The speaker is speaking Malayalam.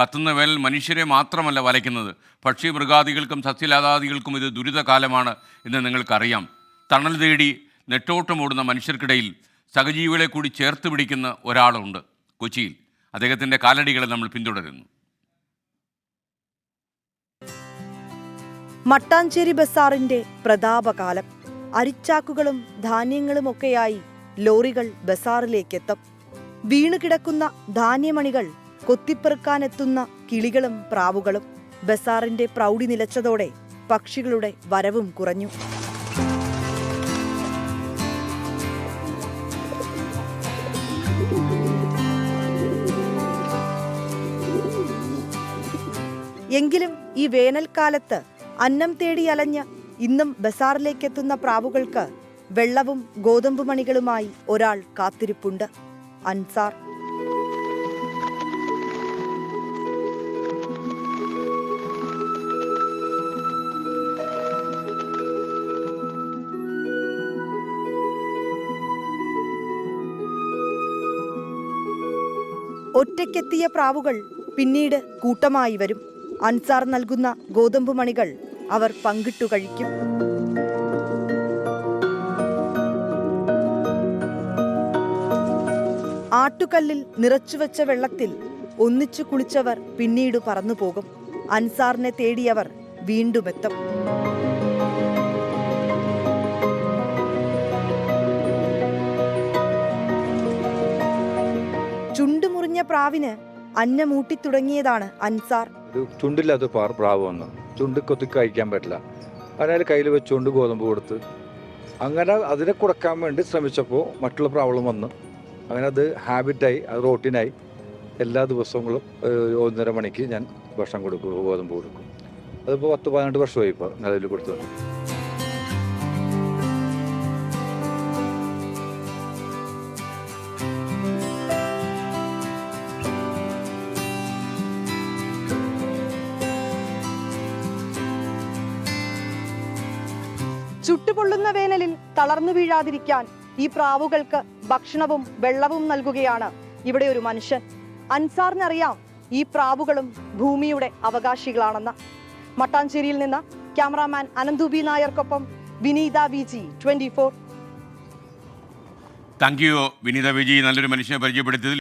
കത്തുന്ന വേനൽ മനുഷ്യരെ മാത്രമല്ല വലയ്ക്കുന്നത്. പക്ഷി മൃഗാദികൾക്കും സസ്യലതാദികൾക്കും ഇത് ദുരിതകാലമാണ് എന്ന് നിങ്ങൾക്കറിയാം. തണൽ തേടി നെട്ടോട്ടമോടുന്ന മനുഷ്യർക്കിടയിൽ സഹജീവികളെ കൂടി ചേർത്ത് പിടിക്കുന്ന ഒരാളുണ്ട് കൊച്ചിയിൽ. അദ്ദേഹത്തിന്റെ കാലടികളെ നമ്മൾ പിന്തുടരുന്നു. മട്ടാഞ്ചേരി ബസാറിന്റെ പ്രതാപകാലം. അരിച്ചാക്കുകളും ധാന്യങ്ങളും ഒക്കെയായി ലോറികൾ ബസാറിലേക്കെത്തും. വീണുകിടക്കുന്ന ധാന്യമണികൾ കൊത്തിപ്പെറുക്കാനെത്തുന്ന കിളികളും പ്രാവുകളും ബസാറിന്റെ പ്രൗഢി നിലച്ചതോടെ പക്ഷികളുടെ വരവും കുറഞ്ഞു. എങ്കിലും ഈ വേനൽക്കാലത്ത് അന്നം തേടി അലഞ്ഞ് ഇന്നും ബസാറിലേക്കെത്തുന്ന പ്രാവുകൾക്ക് വെള്ളവും ഗോതമ്പ് മണികളുമായി ഒരാൾ കാത്തിരിപ്പുണ്ട്. അൻസാർ ഒറ്റയ്ക്കെത്തിയ പ്രാവുകൾ പിന്നീട് കൂട്ടമായി വരും. അൻസാർ നൽകുന്ന ഗോതമ്പ് മണികൾ അവർ പങ്കിട്ടു കഴിക്കും. ആട്ടുകല്ലിൽ നിറച്ചുവെച്ച വെള്ളത്തിൽ ഒന്നിച്ചു കുളിച്ചവർ പിന്നീട് പറന്നുപോകും. അൻസാറിനെ തേടിയവർ വീണ്ടുമെത്തും. ചുണ്ടുമുറിഞ്ഞ പ്രാവിന് അന്നമൂട്ടി തുടങ്ങിയതാണ് അൻസാർ. ചുണ്ടില്ലാത്ത പ്രാവ് വന്നു. ചുണ്ട് കൊത്തി കഴിക്കാൻ പറ്റില്ല. അതിനാൽ കയ്യിൽ വെച്ചുകൊണ്ട് ഗോതമ്പ് കൊടുത്ത് അങ്ങനെ അതിനെ കൊടുക്കാൻ വേണ്ടി ശ്രമിച്ചപ്പോൾ മറ്റുള്ള പ്രാവളും വന്നു. അങ്ങനെ അത് ഹാബിറ്റായി അത് റോട്ടീനായി എല്ലാ ദിവസങ്ങളും ഒന്നര മണിക്ക് ഞാൻ ഭക്ഷണം കൊടുക്കും ഗോതമ്പ് കൊടുക്കും. അതിപ്പോൾ പത്ത് പതിനെട്ട് വർഷമായി ഇപ്പോൾ നിലവിൽ കൊടുത്തു ചുട്ടുപൊള്ളുന്ന വേനലിൽ തളർന്നു വീഴാതിരിക്കാൻ ഈ പ്രാവുകൾക്ക് ഭക്ഷണവും വെള്ളവും നൽകുകയാണ് ഇവിടെ ഒരു മനുഷ്യൻ. അൻസാറിനറിയാം ഈ പ്രാവുകളും ഭൂമിയുടെ അവകാശികളാണെന്ന്. മട്ടാഞ്ചേരിയിൽ നിന്ന് cameraman അനന്തുബി നായർക്കൊപ്പം Vineetha V G twenty four. Thank you Vineetha V G നല്ലൊരു മനുഷ്യനെ പരിചയപ്പെടുത്തിയതിൽ